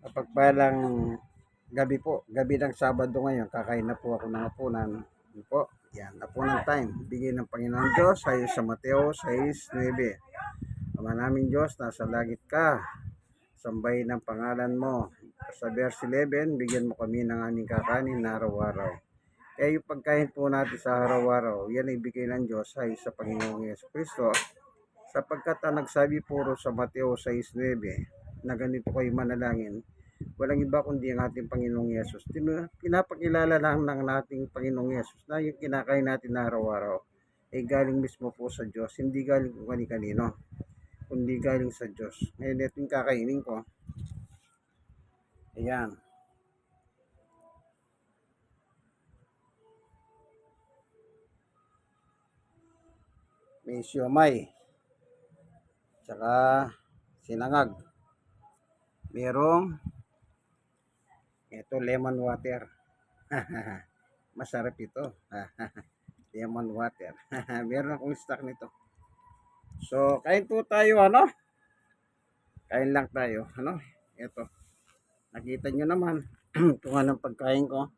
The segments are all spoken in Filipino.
Kapagpalang gabi po, gabi ng Sabado ngayon, kakain na po ako ng hapunan. Yun po, yan, hapunan time. Bigay ng Panginoon Diyos, ayon sa Mateo 6.9. Ama namin Diyos, nasa langit ka. Sambahin ang pangalan mo. Sa verse 11, bigyan mo kami ng aming kakanin na araw-araw. Kaya yung pagkain po natin sa araw-araw, yan ay bigay ng Diyos ay sa Panginoong Yesu Kristo. Sapagkat ang nagsabi puro sa Mateo 6.9 na ganito kayo manalangin, walang iba kundi ang ating Panginoong Yesus. Pinapakilala lang ng ating Panginoong Yesus na yung kinakain natin na araw-araw ay galing mismo po sa Diyos, hindi galing kung kani-kanino, kundi galing sa Diyos. Ngayon ito yung kakainin ko. Ayan. May siomay. Tsaka sinangag. Merong ito lemon water. Masarap ito. lemon water. Meron akong stock nito. So, kain po tayo ano? Kain lang tayo, ano? Ito. Nakita nyo naman kung anong pagkain ko.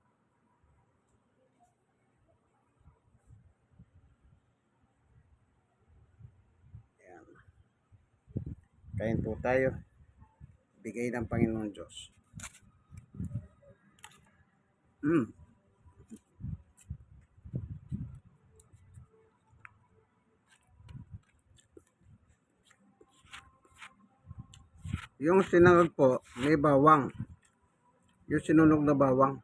Kain po tayo. Bigay ng Panginoon Diyos. Mm. Yung sinangag po, may bawang. Yung sinunog na bawang.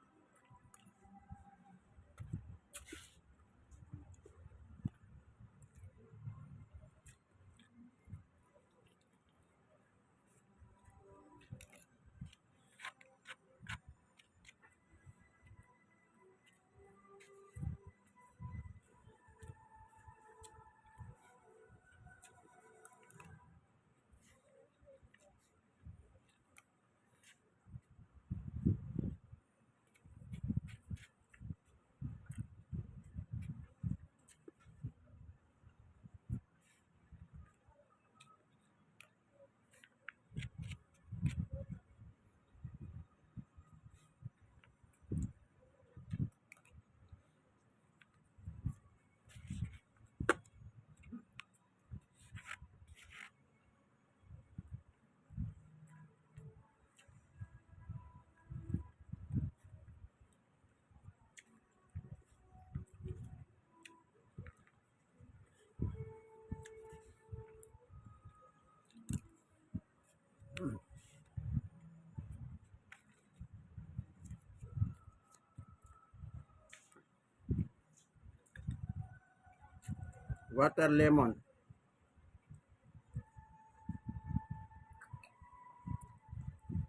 Water lemon.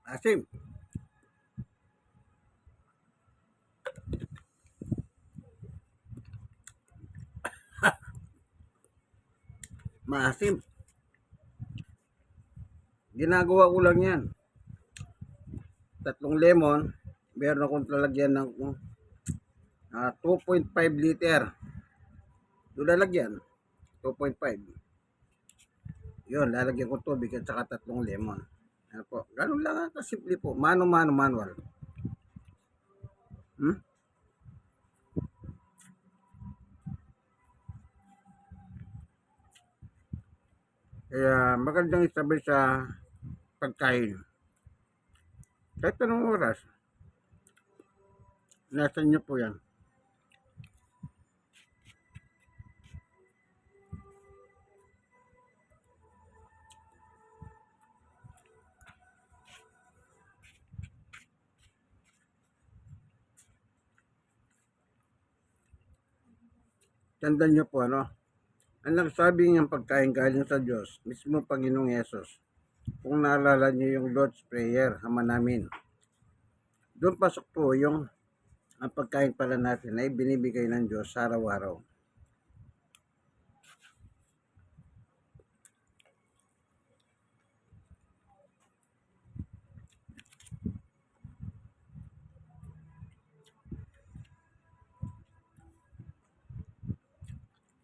Asim. Maasim. Ginagawa ko lang yan. Tatlong lemon. Meron akong lalagyan ng ah, 2.5 liter. Doon lalagyan. 2.5. Yun, lalagyan ko tubig at saka tatlong lemon. Ano po? Ganun lang ang kasimple po. Mano-mano manual. Hmm? Kaya magandang isabay sa pagkain. Kahit anong oras. Nasa inyo po yan. Tandaan nyo po ano. Ang nagsabi niyang pagkain galing sa Diyos, mismo Panginoong Yesus. Kung naalala niyo yung Lord's Prayer, ama namin. Doon pasok po yung ang pagkain pala natin ay binibigay ng Diyos sa araw-araw.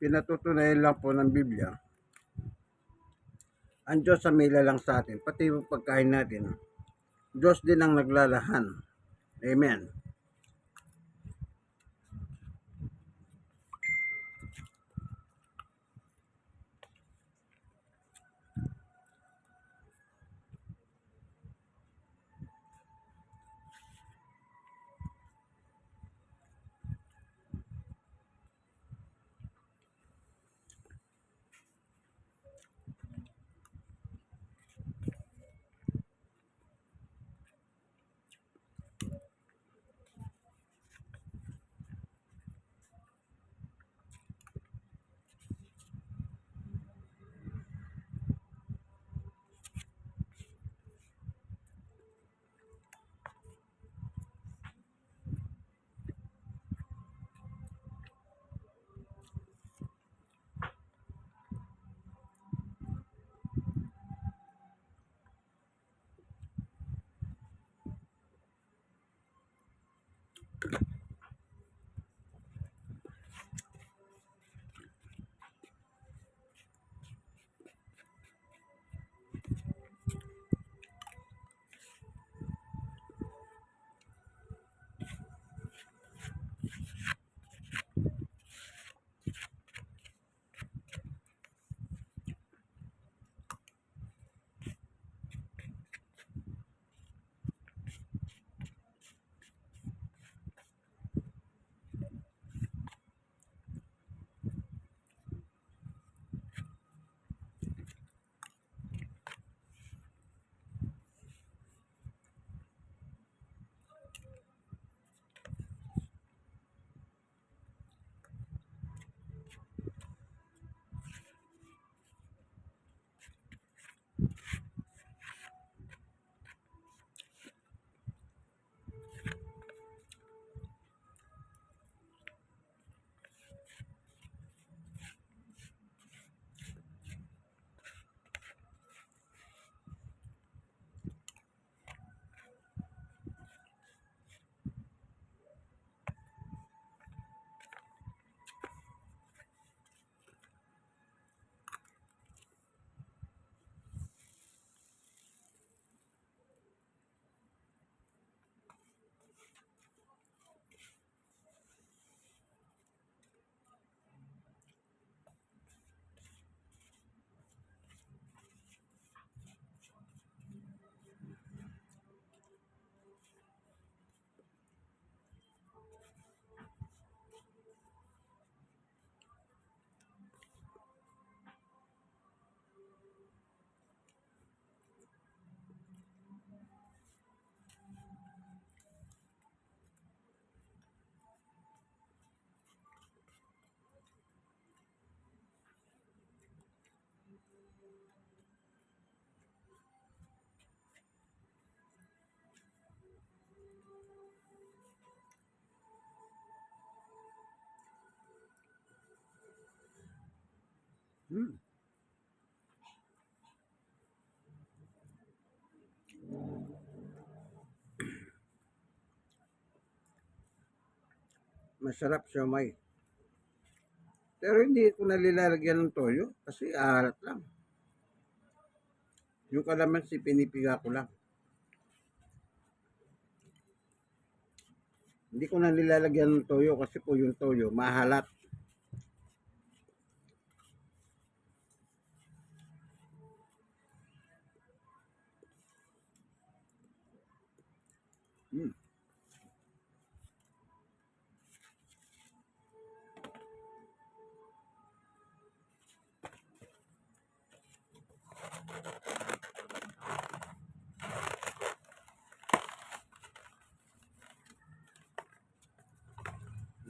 Pinatutunayan lang po ng Biblia, ang Diyos sa mila lang sa atin, pati yung pagkain natin, Diyos din ang naglalahan. Amen. Hmm. Masarap siomay. Pero hindi ko nalilalagyan ng toyo kasi alat lang. Yung kalamansi pinipiga ko lang. Hindi ko na ng toyo kasi po yung toyo mahalat.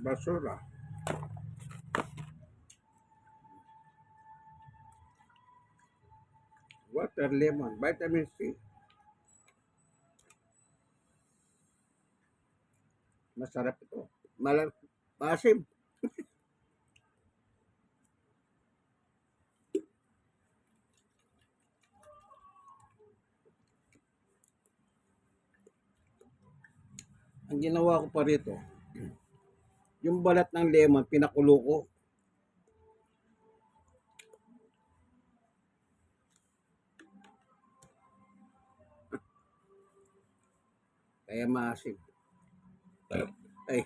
Basura. Water, lemon, vitamin C. Masarap ito. Malam, masim. Ang ginawa ko pa rito, yung balat ng lemon, pinakulo ko. Kaya maasim. Ay.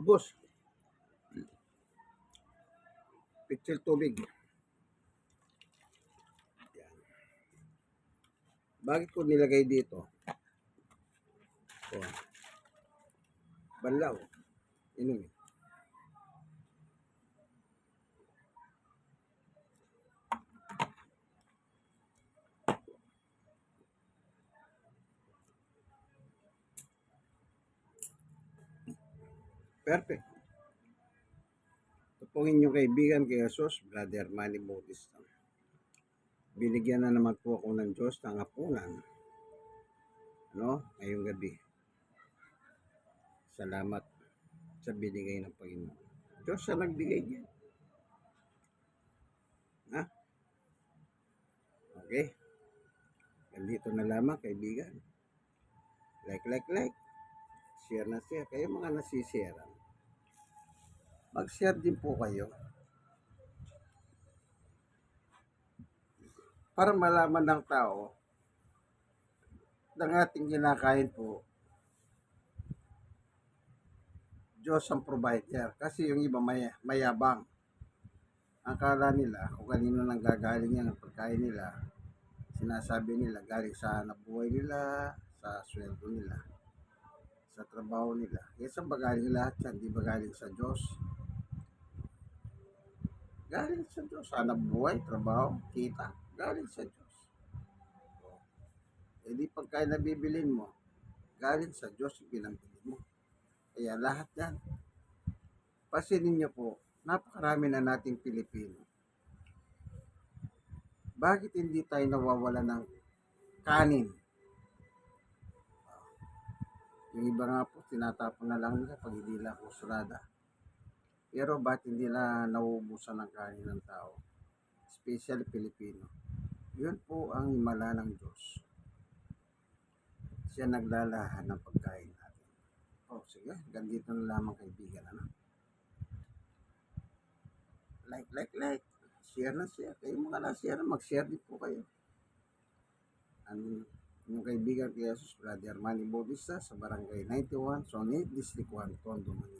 Ubus. Pitsil tubig. Yan. Bakit ko nilagay dito? Oh. Banlaw. Inumin. Perfect. Ito pong inyong kaibigan kay Jesus, Brother Manny Bautista. Binigyan na naman po ako ng Diyos ng hapunan. No? Ngayong gabi. Salamat sa binigay ng Panginoon. Diyos sa nagbigay niya. Ha? Okay? Ganito na lamang, kaibigan. Like, like, like. Share na share. Kayo mga nasishare. Mag-share din po kayo. Para malaman ng tao ng ating kinakain po Diyos ang provider. Kasi yung iba may, mayabang. Ang kala nila kung kanino nang gagaling yan ang pagkain nila. Sinasabi nila galing sa nabuhay nila, sa sweldo nila, sa trabaho nila. Kaya saan ba galing lahat yan? Di ba sa Diyos? Galing sa Diyos. Hanap buhay, trabaho, kita. Galing sa Diyos. E di pagkain na bibilin mo, galing sa Diyos yung pinambili mo. Kaya lahat yan. Pasinin niyo po, napakarami na nating Pilipino. Bakit hindi tayo nawawala ng kanin? Yung iba nga po, tinatapon na lang nila pag hindi lang kusulada. Pero ba't hindi na nauubusan ng kanin ng tao? Especially Pilipino. Yun po ang himala ng Diyos. Siya naglalahan ng pagkain natin. Oh, sige. Gandito na lamang kaibigan. Ano? Like, like, like. Share na share. Kayo mga na-share, mag-share din po kayo. Ang yung kaibigan kay Jesus, Brother Manny Bautista sa Barangay 91, Sonit, District 1, Tondo, Manila.